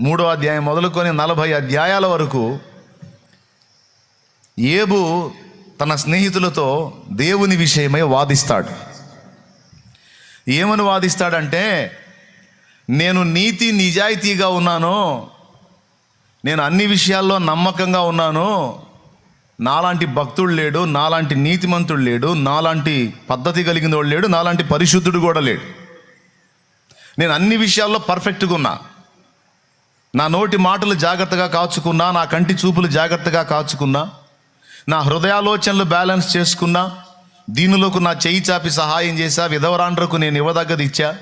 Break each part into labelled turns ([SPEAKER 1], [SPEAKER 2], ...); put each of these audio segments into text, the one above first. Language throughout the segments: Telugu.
[SPEAKER 1] మూడో అధ్యాయం మొదలుకొని నలభై అధ్యాయాల వరకు ఏబు తన స్నేహితులతో దేవుని విషయమై వాదిస్తాడు. ఏమని వాదిస్తాడంటే నేను నీతి నిజాయితీగా ఉన్నాను నేను అన్ని విషయాల్లో నమ్మకంగా ఉన్నాను నాలాంటి భక్తుడు లేడు నాలాంటి నీతిమంతుడు లేడు నాలాంటి పద్ధతి కలిగిన వాడు లేడు నాలాంటి పరిశుద్ధుడు కూడా లేడు. నేను అన్ని విషయాల్లో పర్ఫెక్ట్గా ఉన్నా. నా నోటి మాటలు జాగ్రత్తగా కాచుకున్నా నా కంటి చూపులు జాగ్రత్తగా కాచుకున్నా నా హృదయాలోచనలు బ్యాలెన్స్ చేసుకున్నా దీనిలోకి నా చేయి చాపి సహాయం చేశా విధవరాండ్రకు నేను ఇవ్వదగ్గది ఇచ్చా.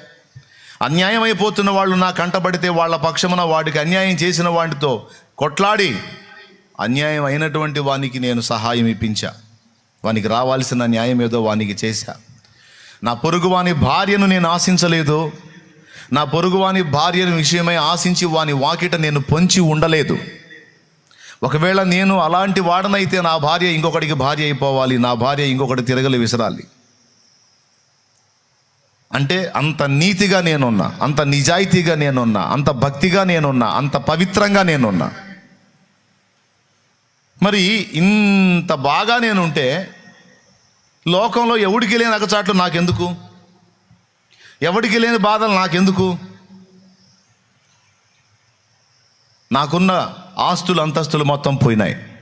[SPEAKER 1] అన్యాయం అయిపోతున్న వాళ్ళు నా కంటపడితే వాళ్ళ పక్షమున వాడికి అన్యాయం చేసిన వాడితో కొట్లాడి అన్యాయం అయినటువంటి వానికి నేను సహాయం ఇప్పించా. వానికి రావాల్సిన న్యాయం ఏదో వానికి చేశా. నా పొరుగు వాని భార్యను నేను ఆశించలేదు నా పొరుగువాని భార్య విషయమై ఆశించి వాని వాకిట నేను పొంచి ఉండలేదు. ఒకవేళ నేను అలాంటి వాడనైతే నా భార్య ఇంకొకటికి భార్య అయిపోవాలి నా భార్య ఇంకొకటి తిరగలి విసరాలి. అంటే అంత నీతిగా నేనున్నా అంత నిజాయితీగా నేనున్నా అంత భక్తిగా నేనున్నా అంత పవిత్రంగా నేనున్నా. మరి ఇంత బాగా నేనుంటే లోకంలో ఎవడికి లేని అగచాట్లు నాకెందుకు? ఎవడికి లేని బాధలు నాకెందుకు? నాకున్న ఆస్తులు అంతస్తులు మొత్తం పోయినాయి.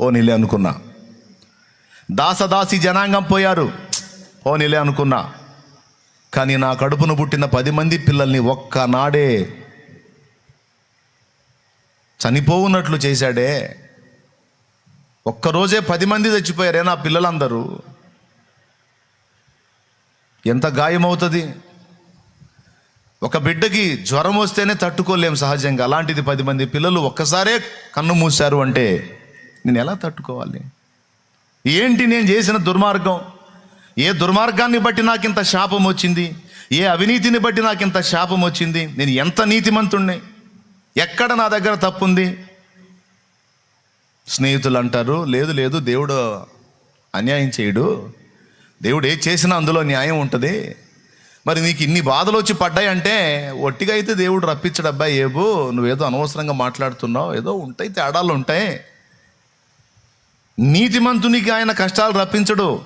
[SPEAKER 1] పోనీలే అనుకున్నా. దాసదాసి జనాంగం పోయారు. పోనీలే అనుకున్నా. కానీ నా కడుపును పుట్టిన పది మంది పిల్లల్ని ఒక్కనాడే చనిపోవున్నట్లు చేశాడే. ఒక్కరోజే పది మంది చచ్చిపోయారే నా పిల్లలందరూ. ఎంత గాయమవుతుంది? ఒక బిడ్డకి జ్వరం వస్తేనే తట్టుకోలేం సహజంగా. అలాంటిది పది మంది పిల్లలు ఒక్కసారే కన్ను మూశారు అంటే నేను ఎలా తట్టుకోవాలి? ఏంటి నేను చేసిన దుర్మార్గం? ఏ దుర్మార్గాన్ని బట్టి నాకు ఇంత శాపం వచ్చింది? ఏ అవినీతిని బట్టి నాకు ఇంత శాపం వచ్చింది? నేను ఎంత నీతిమంతుణ్ణి? ఎక్కడ నా దగ్గర తప్పుంది? స్నేహితులు అంటారు లేదు లేదు దేవుడు అన్యాయం చేయడు. దేవుడు ఏ చేసినా అందులో న్యాయం ఉంటుంది. మరి నీకు ఇన్ని బాధలు వచ్చి పడ్డాయంటే ఒట్టిగా అయితే దేవుడు రప్పించడు అబ్బాయి ఏబు నువ్వేదో అనవసరంగా మాట్లాడుతున్నావు ఏదో ఉంటాయి తేడాలు ఉంటాయి. నీతిమంతునికి ఆయన కష్టాలు రప్పించడు.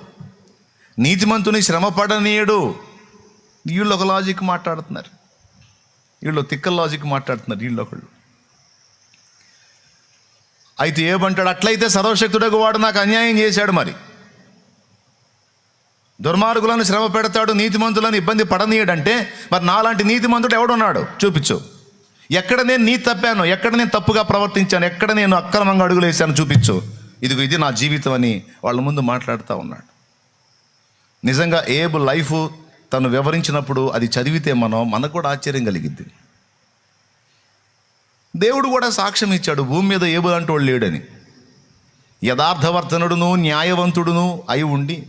[SPEAKER 1] నీతిమంతుని శ్రమ పడనీయడు. వీళ్ళు ఒక లాజిక్ మాట్లాడుతున్నారు. వీళ్ళు తిక్క లాజిక్ మాట్లాడుతున్నారు వీళ్ళు ఒకళ్ళు. అయితే ఏమంటాడు అట్లయితే సర్వశక్తుడకు వాడు నాకు అన్యాయం చేశాడు మరి. దుర్మార్గులను శ్రమ పెడతాడు నీతిమంతులను ఇబ్బంది పడనీయడంటే మరి నాలాంటి నీతిమంతుడు ఎవడున్నాడు? చూపించు. ఎక్కడ నేను నీ తప్పాను ఎక్కడ నేను తప్పుగా ప్రవర్తించాను ఎక్కడ నేను అక్రమంగా అడుగులు వేశాను చూపించు. ఇదిగో ఇది నా జీవితం అని వాళ్ళ ముందు మాట్లాడుతూ ఉన్నాడు. నిజంగా ఏబు లైఫ్ తను వివరించినప్పుడు అది చదివితే మనం మనకు కూడా ఆశ్చర్యం కలిగిద్ది. దేవుడు కూడా సాక్ష్యం ఇచ్చాడు భూమి మీద ఏబు అంటూ వాడు లేడని. యథార్థవర్తనుడును న్యాయవంతుడును అయి ఉండి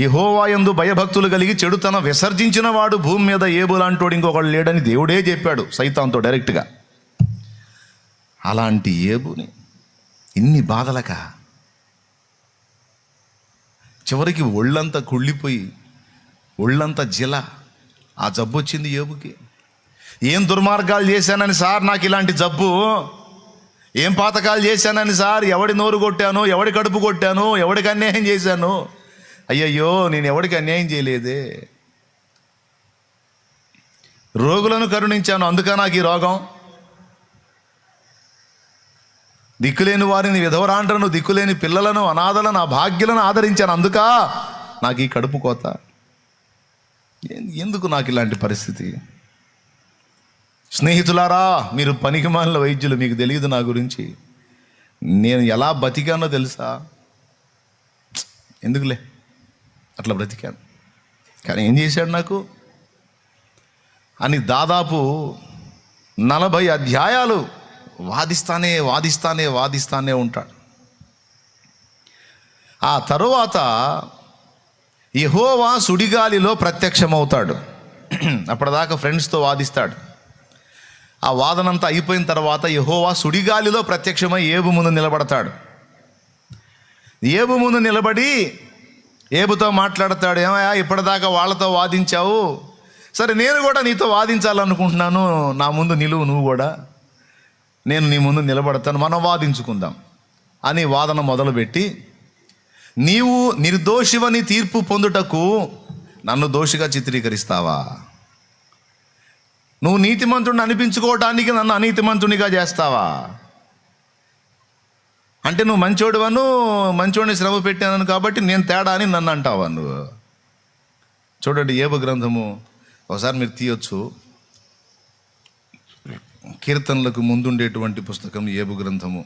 [SPEAKER 1] యహోవాయందు భయభక్తులు కలిగి చెడుతనం విసర్జించిన వాడు భూమి మీద ఏబులాంటోడు ఇంకొకడు లేడని దేవుడే చెప్పాడు సైతాంతో డైరెక్ట్గా. అలాంటి ఏబుని ఇన్ని బాధలక చివరికి ఒళ్ళంతా కుళ్ళిపోయి ఒళ్ళంతా జిల. ఆ జబ్బు వచ్చింది ఏబుకి. ఏం దుర్మార్గాలు చేశానని సార్ నాకు ఇలాంటి జబ్బు? ఏం పాతకాలు చేశానని సార్? ఎవడి నోరు కొట్టాను? ఎవడి కడుపు కొట్టాను? ఎవడికి అన్యాయం చేశాను? అయ్యయ్యో నేను ఎవడికి అన్యాయం చేయలేదే? రోగులను కరుణించాను అందుక నాకు ఈ రోగం. దిక్కులేని వారిని విధవరాండ్రను దిక్కులేని పిల్లలను అనాథలను నా భాగ్యులను ఆదరించాను అందుక నాకు ఈ కడుపు కోత. ఎందుకు నాకు ఇలాంటి పరిస్థితి? స్నేహితులారా మీరు పనికిమాలిన వైద్యులు మీకు తెలియదు నా గురించి. నేను ఎలా బతికానో తెలుసా? ఎందుకులే? అట్లా బ్రతికాను. కానీ ఏం చేశాడు నాకు? అని దాదాపు నలభై అధ్యాయాలు వాదిస్తానే వాదిస్తానే వాదిస్తానే ఉంటాడు. ఆ తరువాత యహోవా సుడిగాలిలో ప్రత్యక్షమవుతాడు. అప్పటిదాకా ఫ్రెండ్స్తో వాదిస్తాడు. ఆ వాదనంతా అయిపోయిన తర్వాత యహోవా సుడిగాలిలో ప్రత్యక్షమై ఏబు ముందు నిలబడతాడు. ఏబు ముందు నిలబడి ఏబుతో మాట్లాడతాడు ఏమయ్యా ఇప్పటిదాకా వాళ్ళతో వాదించావు? సరే నేను కూడా నీతో వాదించాలనుకుంటున్నాను నా ముందు నిలువు నువ్వు కూడా. నేను నీ ముందు నిలబడతాను మనం వాదించుకుందాం. అని వాదన మొదలుపెట్టి నీవు నిర్దోషివని తీర్పు పొందుటకు నన్ను దోషిగా చిత్రీకరిస్తావా? నువ్వు నీతిమంతుడిని అనిపించుకోవటానికి నన్ను అనీతిమంతునిగా చేస్తావా? అంటే నువ్వు మంచోడువను మంచోడిని శ్రమ పెట్టాను కాబట్టి నేను తేడా అని నన్ను అంటావా నువ్వు? చూడండి ఏబు గ్రంథము. ఒకసారి మీరు తీయొచ్చు. కీర్తనలకు ముందుండేటువంటి పుస్తకం ఏబు గ్రంథము.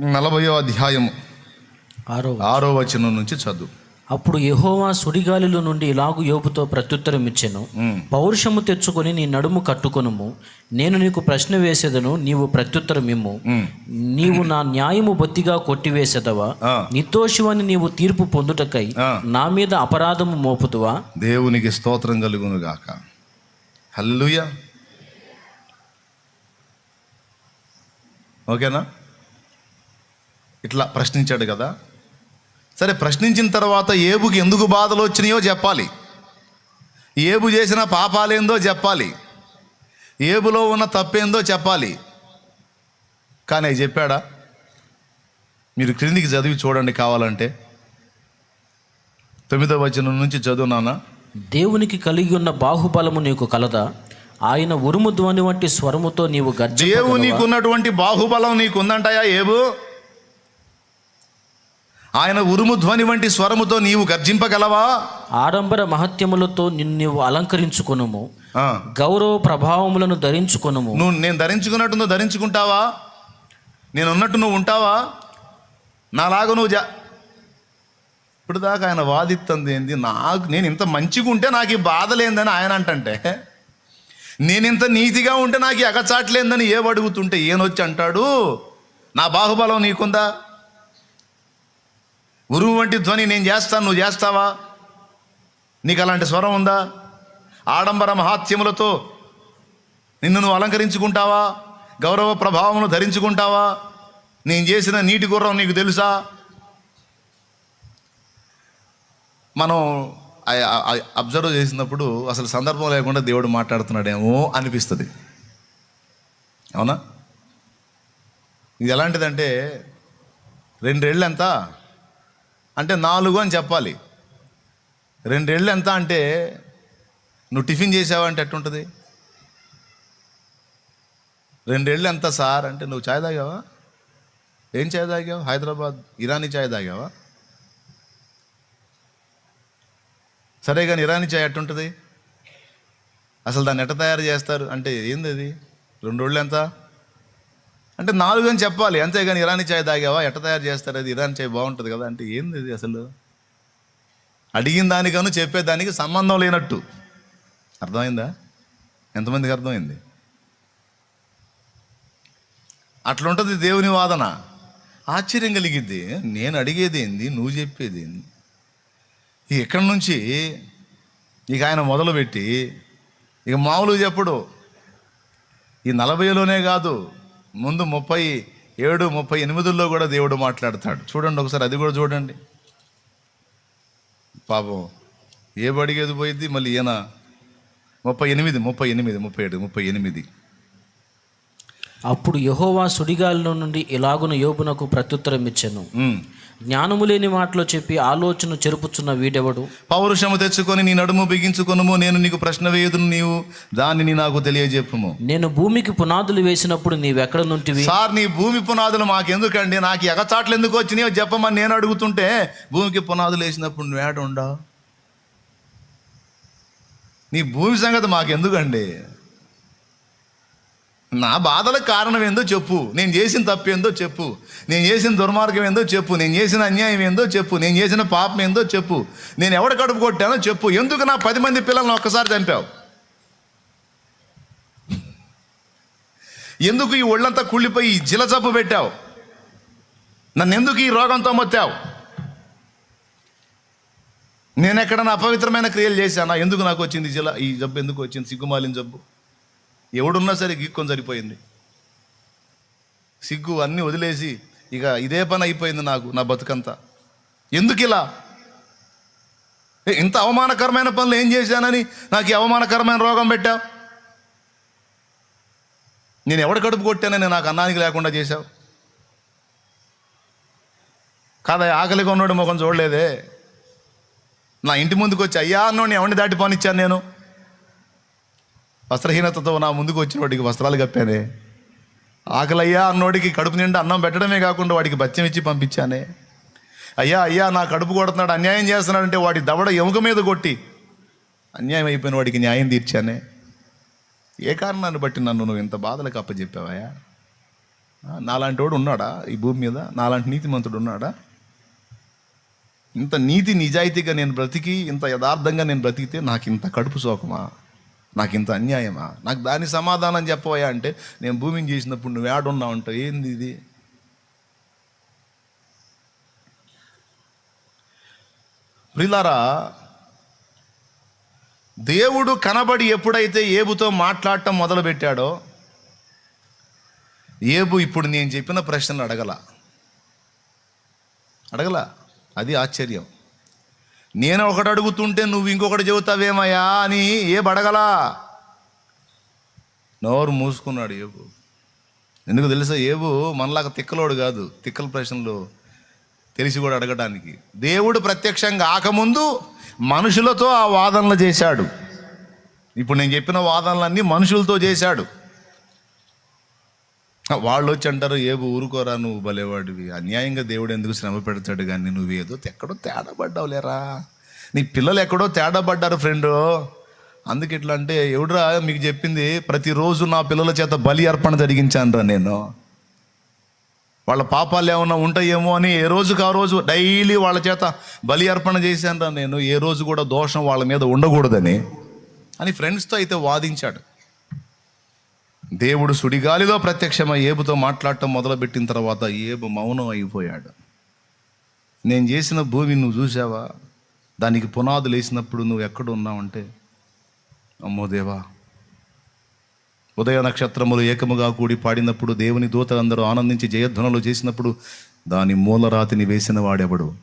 [SPEAKER 1] నలభయో అధ్యాయము.
[SPEAKER 2] ఆరో
[SPEAKER 1] ఆరో వచనం నుంచి చదువు.
[SPEAKER 2] అప్పుడు యెహోవా సుడిగాలిలో నుండి ఇలాగు యోబుతో ప్రత్యుత్తరం ఇచ్చెను. పౌరుషము తెచ్చుకొని నీ నడుము కట్టుకొనుము. నేను నీకు ప్రశ్న వేసేదను నీవు ప్రత్యుత్తరం ఇమ్ము. నీవు నా న్యాయము బొత్తిగా కొట్టివేసేదవా?
[SPEAKER 1] ఆ.
[SPEAKER 2] నిర్దోషివని నీవు తీర్పు పొందుటకై. నా మీద అపరాధము మోపుతువా
[SPEAKER 1] దేవునికి స్తోత్రం కలుగును గాక. హల్లుయ ఓకేనా? ఇట్లా ప్రశ్నించాడు కదా. సరే ప్రశ్నించిన తర్వాత ఏబుకి ఎందుకు బాధలు వచ్చినాయో చెప్పాలి. ఏబు చేసిన పాపాలేందో చెప్పాలి. ఏబులో ఉన్న తప్పేందో చెప్పాలి. కానీ అవి చెప్పాడా? మీరు క్రిందికి చదివి చూడండి కావాలంటే. తొమ్మిదో వచనం నుంచి చదువునానా
[SPEAKER 2] దేవునికి కలిగి ఉన్న బాహుబలము నీకు కలదా? ఆయన ఉరుము ధ్వని వంటి స్వరముతో నీవు గర్జ
[SPEAKER 1] దేవునికి ఉన్నటువంటి బాహుబలం నీకు ఉందంటాయా ఏబు? ఆయన ఉరుము ధ్వని వంటి స్వరముతో నీవు గర్జింపగలవా?
[SPEAKER 2] ఆడంబర మహత్యములతో నిన్ను నీవు అలంకరించుకొనుము. గౌరవ ప్రభావములను ధరించుకొనుము.
[SPEAKER 1] నువ్వు నేను ధరించుకున్నట్టు నువ్వు ధరించుకుంటావా? నేను ఉన్నట్టు నువ్వు ఉంటావా? నాలాగా నువ్వు జా ఇప్పుడు దాకా ఆయన వాదిత్తంది ఏంది? నాకు నేను ఇంత మంచిగా ఉంటే నాకు ఈ బాధ లేదని ఆయన అంటంటే నేను ఇంత నీతిగా ఉంటే నాకు ఈ అగచాట్లేందని అడుగుతుంటే ఈయనొచ్చి అంటాడు? నా బాహుబలం నీకుందా? ఉరువు వంటి ధ్వని నేను చేస్తాను నువ్వు చేస్తావా? నీకు అలాంటి స్వరం ఉందా? ఆడంబర మహాత్యములతో నిన్ను నువ్వు అలంకరించుకుంటావా? గౌరవ ప్రభావమును ధరించుకుంటావా? నేను చేసిన నీటి గుర్రం నీకు తెలుసా? మనం అబ్జర్వ్ చేసినప్పుడు అసలు సందర్భం లేకుండా దేవుడు మాట్లాడుతున్నాడేమో అనిపిస్తుంది. అవునా? ఇది ఎలాంటిదంటే రెండేళ్ళు ఎంత అంటే నాలుగు అని చెప్పాలి. రెండేళ్ళు ఎంత అంటే నువ్వు టిఫిన్ చేసావంటే ఎట్టుంటుంది రెండేళ్ళు ఎంత సార్? అంటే నువ్వు చాయ్ తాగావా? ఏం చాయ్ తాగావు? హైదరాబాద్ ఇరానీ చాయ్ తాగావా? సరే కానీ ఇరానీ చాయ్ ఎట్టుంటుంది అసలు దాన్ని ఎట్ట తయారు చేస్తారు? అంటే ఏంది అది? రెండు రోజులు ఎంత? అంటే నాలుగు అని చెప్పాలి. అంతేగాని ఇరానీ చాయ్ తాగావా? ఎట్ట తయారు చేస్తారు? అది ఇరానీ చాయ్ బాగుంటుంది కదా. అంటే ఏంది ఇది అసలు? అడిగిన దానికను చెప్పేదానికి సంబంధం లేనట్టు. అర్థమైందా? ఎంతమందికి అర్థమైంది? అట్లుంటుంది దేవుని వాదన. ఆశ్చర్యం కలిగిద్ది. నేను అడిగేది ఏంది? నువ్వు చెప్పేది ఏంది? ఇక ఎక్కడి నుంచి ఇక ఆయన మొదలుపెట్టి ఇక మామూలుగా చెప్పుడు. ఈ నలభైలోనే కాదు. ముందు ముప్పై ఏడు ముప్పై ఎనిమిదిలో కూడా దేవుడు మాట్లాడతాడు. చూడండి ఒకసారి అది కూడా చూడండి. పాపం ఏ అడిగేది పోయిద్ది మళ్ళీ ఈయన ముప్పై ఎనిమిది ముప్పై ఎనిమిది ముప్పై ఏడు ముప్పై ఎనిమిది.
[SPEAKER 2] అప్పుడు యెహోవా సుడిగాలిలో నుండి ఇలాగున యోబునకు ప్రత్యుత్తరం ఇచ్చెను. జ్ఞానము లేని మాటలో చెప్పి ఆలోచన చెరుపుచున్న వీడెవడు?
[SPEAKER 1] పౌరుషము తెచ్చుకొని నీ నడుము బిగించుకొనుము నేను నీకు ప్రశ్న వేయుదును నీవు దానిని నాకు తెలియజెప్పుము.
[SPEAKER 2] నేను భూమికి పునాదులు వేసినప్పుడు నీవెక్కడ నుంటివి?
[SPEAKER 1] సార్ నీ భూమి పునాదులు మాకెందుకండి? నాకు ఎగచాట్లు ఎందుకు వచ్చినాయో చెప్పమని నేను అడుగుతుంటే భూమికి పునాదులు వేసినప్పుడు నువ్వు ఏడ ఉండవు? నీ భూమి సంగతి మాకెందుకండి? నా బాధలకు కారణం ఏందో చెప్పు. నేను చేసిన తప్పు ఏందో చెప్పు. నేను చేసిన దుర్మార్గం ఏందో చెప్పు. నేను చేసిన అన్యాయం ఏందో చెప్పు. నేను చేసిన పాపం ఏందో చెప్పు. నేను ఎవడ కడుపు కొట్టానో చెప్పు. ఎందుకు నా పది మంది పిల్లల్ని ఒక్కసారి చంపావు? ఎందుకు ఈ ఒళ్ళంతా కుళ్ళిపోయి ఈ జిలచప్పు పెట్టావు? నన్ను ఎందుకు ఈ రోగంతో మొత్తావు? నేను ఎక్కడన్నా అపవిత్రమైన క్రియలు చేశానా? ఎందుకు నాకు వచ్చింది జిల ఈ జబ్బు ఎందుకు వచ్చింది? సిగ్గుమాలిన జబ్బు. ఎవడున్నా సరే గీక్కొని సరిపోయింది. సిగ్గు అన్నీ వదిలేసి ఇక ఇదే పని అయిపోయింది నాకు నా బతుకంతా. ఎందుకు ఇలా? ఏ, ఇంత అవమానకరమైన పనులు ఏం చేశానని నాకు ఈ అవమానకరమైన రోగం పెట్టావు? నేను ఎవడ కడుపు కొట్టానని నాకు అన్నానికి లేకుండా చేశావు? కాదా ఆకలిగా ఉన్నాడు ముఖం చూడలేదే? నా ఇంటి ముందుకు వచ్చి అయ్యా అన్నోడిని ఎవరిని దాటి పనిచ్చాను నేను? వస్త్రహీనతతో నా ముందుకు వచ్చిన వాడికి వస్త్రాలు కప్పానే. ఆకలయ్యా అన్నోడికి కడుపు నిండా అన్నం పెట్టడమే కాకుండా వాడికి బత్యం ఇచ్చి పంపించానే. అయ్యా అయ్యా నా కడుపు కొడుతున్నాడు అన్యాయం చేస్తున్నాడంటే వాడి దవడ ఎముక మీద కొట్టి అన్యాయం అయిపోయిన వాడికి న్యాయం తీర్చానే. ఏ కారణాన్ని బట్టి నన్ను నువ్వు ఇంత బాధలకు అప్పచెప్పావయ్యా నాలాంటి వాడు ఉన్నాడా ఈ భూమి మీద? నాలాంటి నీతిమంతుడు ఉన్నాడా? ఇంత నీతి నిజాయితీగా నేను బ్రతికి ఇంత యథార్థంగా నేను బ్రతికితే నాకు ఇంత కడుపు సోకమా? నాకు ఇంత అన్యాయమా? నాకు దాని సమాధానం చెప్పవయ్యా అంటే నేను భూమిని చేసినప్పుడు నువ్వు ఏడున్నావు అంటావు. ఏంది ఇది? ప్రిలారా దేవుడు కనబడి ఎప్పుడైతే ఏబుతో మాట్లాడటం మొదలుపెట్టాడో ఏబు ఇప్పుడు నేను చెప్పిన ప్రశ్నలు అడగల. అడగల. అది ఆశ్చర్యం. నేను ఒకటి అడుగుతుంటే నువ్వు ఇంకొకటి చెబుతావేమయ్యా అని ఏ బడగలా? నోరు మూసుకున్నాడు ఏబు. ఎందుకు తెలుసా? ఏబు మనలాగా తిక్కలోడు కాదు తిక్కల ప్రశ్నలు తెలిసి కూడా అడగడానికి దేవుడు ప్రత్యక్షంగా ఆకముందు మనుషులతో ఆ వాదనలు చేశాడు. ఇప్పుడు నేను చెప్పిన వాదనలన్నీ మనుషులతో చేశాడు. వాళ్ళు వచ్చి అంటారు ఏ ఊరుకోరా నువ్వు భలేవాడివి. అన్యాయంగా దేవుడు ఎందుకు శ్రమ పెడతాడు కానీ నువ్వు ఏదో ఎక్కడో తేడా లేరా నీ పిల్లలు ఎక్కడో తేడా పడ్డారు ఫ్రెండ్. అందుకే ఇట్లా అంటే ఎవడురా మీకు చెప్పింది ప్రతిరోజు నా పిల్లల చేత బలి అర్పణ జరిగించానురా నేను. వాళ్ళ పాపాలు ఏమన్నా ఉంటాయేమో అని ఏ రోజుకి ఆ రోజు డైలీ వాళ్ళ చేత బలి అర్పణ చేశానురా నేను. ఏ రోజు కూడా దోషం వాళ్ళ మీద ఉండకూడదని. అని ఫ్రెండ్స్తో అయితే వాదించాడు. దేవుడు సుడిగాలిలో ప్రత్యక్షమై ఏబుతో మాట్లాడటం మొదలుపెట్టిన తర్వాత ఏబు మౌనం అయిపోయాడు. నేను చేసిన భూమి నువ్వు చూసావా దానికి పునాదులు వేసినప్పుడు నువ్వు ఎక్కడ ఉన్నావంటే? అమ్మో దేవా! ఉదయ నక్షత్రములు ఏకముగా కూడి పాడినప్పుడు దేవుని దూతలందరూ ఆనందించి జయధ్వనులు చేసినప్పుడు దాని మూలరాతిని వేసిన వాడెవడు?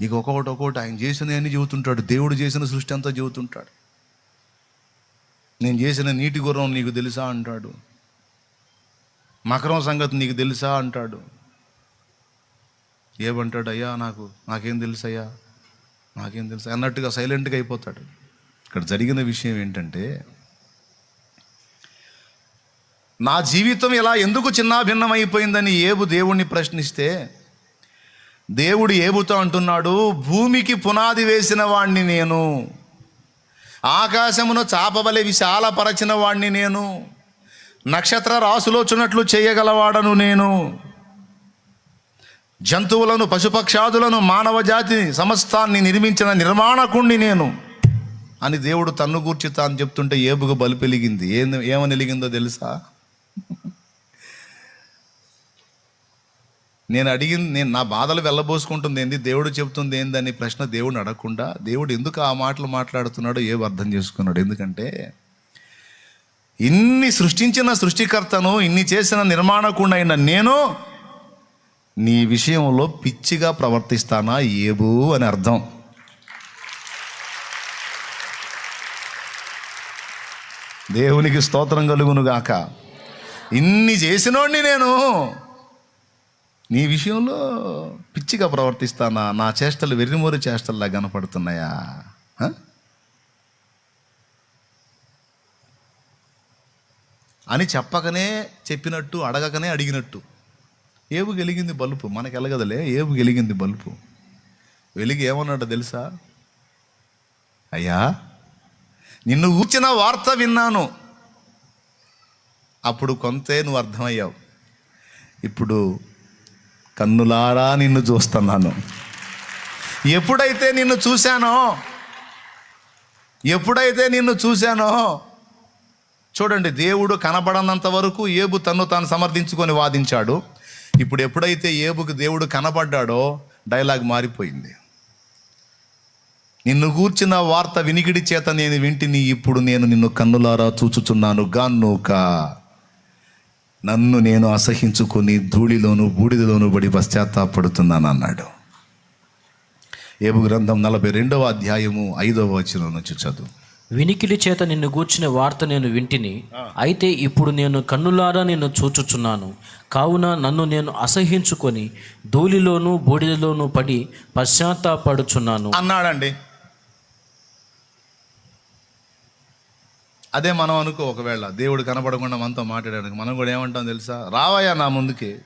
[SPEAKER 1] ఇక ఒక్కొక్కటి ఒక్కొక్కటి ఆయన చేసిన అన్ని చెబుతుంటాడు. దేవుడు చేసిన సృష్టి అంతా చెబుతుంటాడు. నేను చేసిన నీటి గుర్రం నీకు తెలుసా అంటాడు. మకరం సంగతి నీకు తెలుసా అంటాడు. ఏమంటాడు అయ్యా నాకు? నాకేం తెలుసయ్యా? నాకేం తెలుసు? అన్నట్టుగా సైలెంట్గా అయిపోతాడు. ఇక్కడ జరిగిన విషయం ఏంటంటే నా జీవితం ఇలా ఎందుకు చిన్నాభిన్నమైపోయిందని ఏబు దేవుణ్ణి ప్రశ్నిస్తే దేవుడు ఏబుతో అంటున్నాడు భూమికి పునాది వేసిన వాణ్ణి నేను. ఆకాశమును చాపవలె విశాలపరచిన వాణ్ణి నేను. నక్షత్ర రాసులోచున్నట్లు చేయగలవాడను నేను. జంతువులను పశుపక్షాదులను మానవ జాతిని సమస్తాన్ని నిర్మించిన నిర్మాణకుణ్ణి నేను. అని దేవుడు తన్ను గూర్చి తాను చెప్తుంటే ఏబుకు బలి పెలిగింది. ఏం ఏమని వెలిగిందో తెలుసా? నేను అడిగింది నేను నా బాధలు వెళ్ళబోసుకుంటుంది ఏంది దేవుడు చెబుతుంది ఏందని ప్రశ్న దేవుడిని అడగకుండా దేవుడు ఎందుకు ఆ మాటలు మాట్లాడుతున్నాడో ఏవి అర్థం చేసుకున్నాడు? ఎందుకంటే ఇన్ని సృష్టించిన సృష్టికర్తను ఇన్ని చేసిన నిర్మాణకుండా నేను నీ విషయంలో పిచ్చిగా ప్రవర్తిస్తానా ఏబు అని అర్థం. దేవునికి స్తోత్రం కలుగును గాక ఇన్ని చేసినోడిని నేను నీ విషయంలో పిచ్చిగా ప్రవర్తిస్తానా? నా చేష్టలు వెర్రిమూరి చేష్టల్లా కనపడుతున్నాయా? అని చెప్పకనే చెప్పినట్టు అడగకనే అడిగినట్టు. ఏబు గెలిగింది బలుపు. మనకు ఎలగదలే ఏబు గెలిగింది బలుపు. వెలిగి ఏమన్నాడు తెలుసా? అయ్యా నిన్ను ఊర్చిన వార్త విన్నాను. అప్పుడు కొంతే నువ్వు అర్థమయ్యావు. ఇప్పుడు కన్నులారా నిన్ను చూస్తున్నాను. ఎప్పుడైతే నిన్ను చూశానో ఎప్పుడైతే నిన్ను చూశానో చూడండి దేవుడు కనబడనంత వరకు ఏబు తన్ను తాను సమర్థించుకొని వాదించాడు. ఇప్పుడు ఎప్పుడైతే ఏబుకు దేవుడు కనబడ్డాడో డైలాగ్ మారిపోయింది. నిన్ను గూర్చిన వార్త వినికిడి చేత నేను వింటిని ఇప్పుడు నేను నిన్ను కన్నులారా చూచుచున్నాను. గాన్నుకా. నన్ను నేను అసహించుకొని ధూళిలోను బూడిదలోను పడి పశ్చాత్తాపడుతున్నాను అన్నాడు. ఏబు గ్రంథం నలభై రెండవ అధ్యాయము ఐదవ వచనం నుంచి చదువు.
[SPEAKER 2] వినికిడి చేత నిన్ను గూర్చిన వార్త నేను వింటిని అయితే ఇప్పుడు నేను కన్నులారా నిన్ను చూచుచున్నాను. కావున నన్ను నేను అసహించుకొని ధూళిలోనూ బూడిదలోనూ పడి పశ్చాత్తాపడుచున్నాను.
[SPEAKER 1] అన్నాడండి. అదే మనం అనుకో ఒకవేళ దేవుడు కనపడకుండా మనతో మాట్లాడాడు మనం కూడా ఏమంటాం తెలుసా? రావయ్యా నా ముందుకి.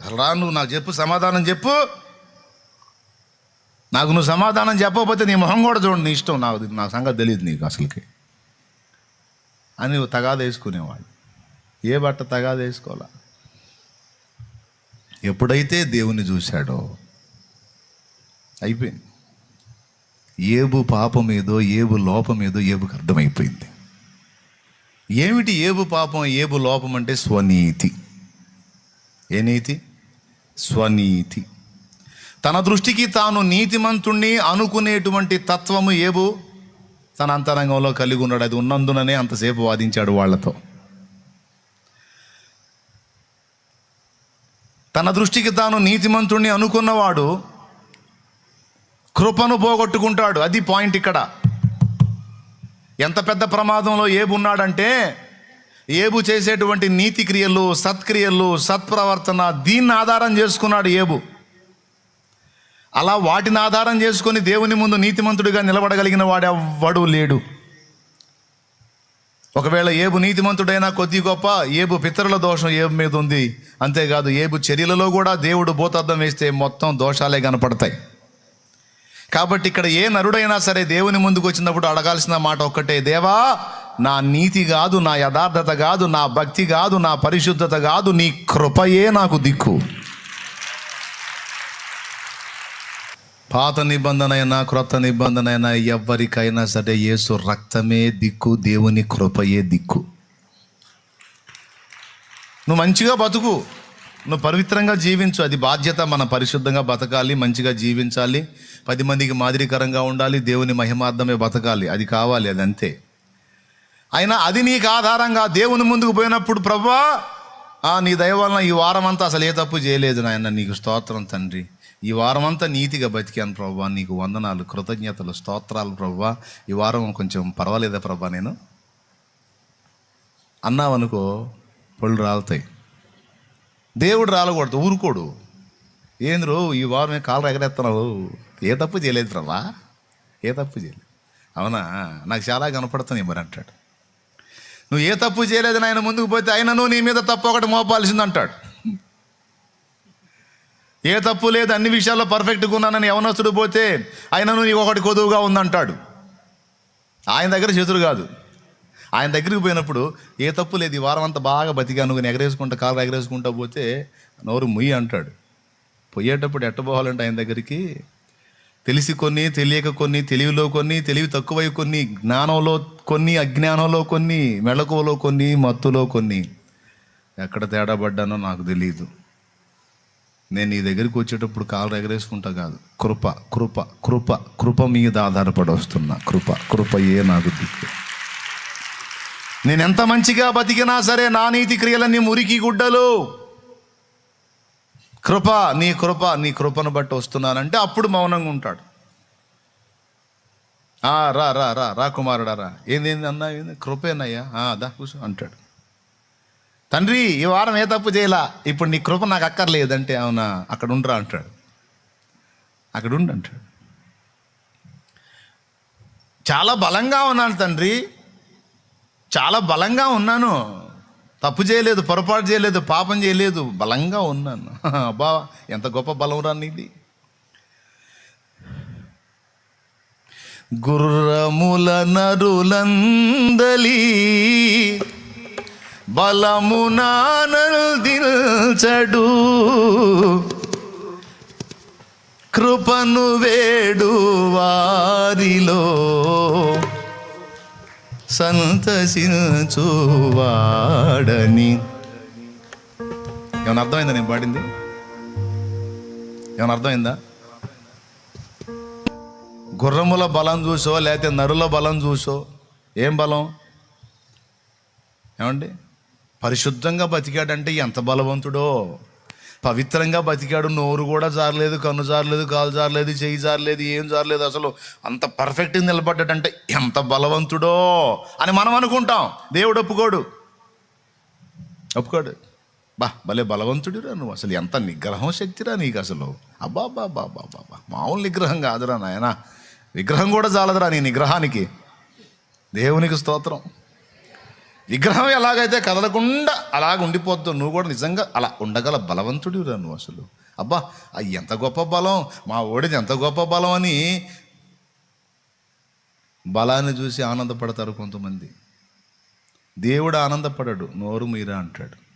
[SPEAKER 1] అసలు రా నువ్వు నాకు చెప్పు సమాధానం చెప్పు. నాకు నువ్వు సమాధానం చెప్పకపోతే నీ మొహం కూడా చూడండి నీ ఇష్టం. నాకు నా సంగతి తెలియదు నీకు అసలుకి. అని నువ్వు తగాద వేసుకునేవాడు. ఏ బట్ట తగాద వేసుకోవాలా? ఎప్పుడైతే దేవుణ్ణి చూశాడో అయిపోయింది. ఏబు పాపం ఏదో ఏబు లోపం ఏదో ఏబుకి అర్థమైపోయింది. ఏమిటి ఏబు పాపం ఏబు లోపం అంటే స్వనీతి. ఏ నీతి? స్వనీతి. తన దృష్టికి తాను నీతిమంతుణ్ణి అనుకునేటువంటి తత్వము ఏబు? తన అంతరంగంలో కలిగి ఉన్నాడు. అది ఉన్నందుననే అంతసేపు వాదించాడు వాళ్ళతో. తన దృష్టికి తాను నీతిమంతుణ్ణి అనుకున్నవాడు కృపను పోగొట్టుకుంటాడు. అది పాయింట్ ఇక్కడ. ఎంత పెద్ద ప్రమాదంలో ఏబు ఉన్నాడంటే ఏబు చేసేటువంటి నీతి క్రియలు సత్క్రియలు సత్ప్రవర్తన దీన్ని ఆధారం చేసుకున్నాడు ఏబు. అలా వాటిని ఆధారం చేసుకొని దేవుని ముందు నీతిమంతుడిగా నిలబడగలిగిన వాడెవ్వడు లేడు. ఒకవేళ ఏబు నీతిమంతుడైనా కొద్ది గొప్ప ఏబు పితరుల దోషం ఏబు మీద ఉంది. అంతేకాదు ఏబు చర్యలలో కూడా దేవుడు భూతార్థం వేస్తే మొత్తం దోషాలే కనపడతాయి. కాబట్టి ఇక్కడ ఏ నరుడైనా సరే దేవుని ముందుకు వచ్చినప్పుడు అడగాల్సిన మాట ఒక్కటే దేవా నా నీతి కాదు నా యథార్థత కాదు నా భక్తి కాదు నా పరిశుద్ధత కాదు నీ కృపయే నాకు దిక్కు. పాత నిబంధన అయినా క్రొత్త నిబంధన అయినా ఎవరికైనా సరే యేసు రక్తమే దిక్కు దేవుని కృపయే దిక్కు. నువ్వు మంచిగా బతుకు. నువ్వు పవిత్రంగా జీవించు. అది బాధ్యత. మన పరిశుద్ధంగా బతకాలి మంచిగా జీవించాలి. పది మందికి మాదిరికరంగా ఉండాలి దేవుని మహిమార్థమే బతకాలి. అది కావాలి అది అంతే. అయినా అది నీకు ఆధారంగా దేవుని ముందుకు పోయినప్పుడు ప్రభా నీ దయ వలన ఈ వారం అంతా అసలు ఏ తప్పు చేయలేదు నాయన. నీకు స్తోత్రం తండ్రి. ఈ వారం అంతా నీతిగా బతికాను ప్రభా. నీకు వందనాలు కృతజ్ఞతలు స్తోత్రాలు ప్రభా. ఈ వారం కొంచెం పర్వాలేదా ప్రభా నేను? అన్నావనుకో పళ్ళు రాలుతాయి. దేవుడు రాలకూడదు ఊరుకోడు. ఏంద్రో ఈ వారం కాలు ఎగరేస్తున్నావు ఏ తప్పు చేయలేదు ప్రభా. ఏ తప్పు చేయలేదు. అవునా? నాకు చాలా కనపడుతుంది మరి అంటాడు. నువ్వు ఏ తప్పు చేయలేదు ఆయన ముందుకు పోతే అయినను నీ మీద తప్పు ఒకటి మోపాల్సింది అంటాడు ఏ తప్పు లేదు అన్ని విషయాల్లో పర్ఫెక్ట్గా ఉన్నానని యవనస్తుడు పోతే అయినను నీకు ఒకటి కొదువుగా ఉందంటాడు. ఆయన దగ్గర చేతులు కాదు. ఆయన దగ్గరికి పోయినప్పుడు ఏ తప్పు లేదు ఈ వారం అంతా బాగా బతికాను నువ్వు ఎగరేసుకుంటా కాలు ఎగరేసుకుంటా పోతే నోరు ముయ్యి అంటాడు. పోయేటప్పుడు ఎట్ట పోవాలంటే ఆయన దగ్గరికి? తెలిసి కొన్ని తెలియక కొన్ని తెలివిలో కొన్ని తెలివి తక్కువై కొన్ని జ్ఞానంలో కొన్ని అజ్ఞానంలో కొన్ని మెళకువలో కొన్ని మత్తులో కొన్ని. ఎక్కడ తేడా పడ్డానో నాకు తెలియదు నేను నీ దగ్గరికి వచ్చేటప్పుడు కాలు ఎగరేసుకుంటా కాదు. కృప కృప కృప కృప మీద ఆధారపడి వస్తున్నా. కృప కృపయే నాకు దిక్కు. నేను ఎంత మంచిగా బతికినా సరే నా నీతి క్రియలన్నీ మురికి గుడ్డలు. కృప నీ కృప నీ కృపను బట్టి వస్తున్నానంటే అప్పుడు మౌనంగా ఉంటాడు. రా రా రా రా కుమారుడా రా. ఏంది ఏంది అన్నా ఏంది? కృపేనయ్యా? దా కూర్చో అంటాడు. తండ్రి ఈ వారం ఏ తప్పు చేయలా? ఇప్పుడు నీ కృప నాకు అక్కర్లేదంటే అవునా? అక్కడ ఉండరా అంటాడు. అక్కడ ఉండు అంటాడు. చాలా బలంగా ఉన్నాను తండ్రి. చాలా బలంగా ఉన్నాను. తప్పు చేయలేదు పొరపాటు చేయలేదు పాపం చేయలేదు బలంగా ఉన్నాను. అబ్బా ఎంత గొప్ప బలం రాని ఇది గుర్రముల నరులందలి బలము నల్దిల్చడు కృపను వేడు వారిలో. సంతసించువాడని ఏమైనా అర్థమైందా నేను పాడింది? ఏమైనా అర్థమైందా? గుర్రముల బలం చూసో లేకపోతే నరుల బలం చూసో ఏం బలం? ఏమండి? పరిశుద్ధంగా బతికాడంటే ఎంత బలవంతుడో? పవిత్రంగా బతికాడు నోరు కూడా జారలేదు కన్ను జారలేదు కాలు జారలేదు చెయ్యి జారలేదు ఏం జారలేదు అసలు. అంత పర్ఫెక్ట్గా నిలబడ్డాడంటే ఎంత బలవంతుడో అని మనం అనుకుంటాం. దేవుడు ఒప్పుకోడు. ఒప్పుకోడు. బా భలే బలవంతుడిరా నువ్వు. అసలు ఎంత నిగ్రహం శక్తిరా నీకు అసలు. అబ్బా బా బా బా బా మామూలు నిగ్రహం కాదురా నాయన. విగ్రహం కూడా చాలదురా నీ నిగ్రహానికి. దేవునికి స్తోత్రం. విగ్రహం ఎలాగైతే కదలకుండా అలాగ ఉండిపోద్దు నువ్వు కూడా నిజంగా అలా ఉండగల బలవంతుడిరా నువ్వు అసలు. అబ్బా ఆ ఎంత గొప్ప బలం. మా ఓడిది ఎంత గొప్ప బలం అని బలాన్ని చూసి ఆనందపడతారు కొంతమంది. దేవుడు ఆనందపడడు నోరు మీరా అంటాడు.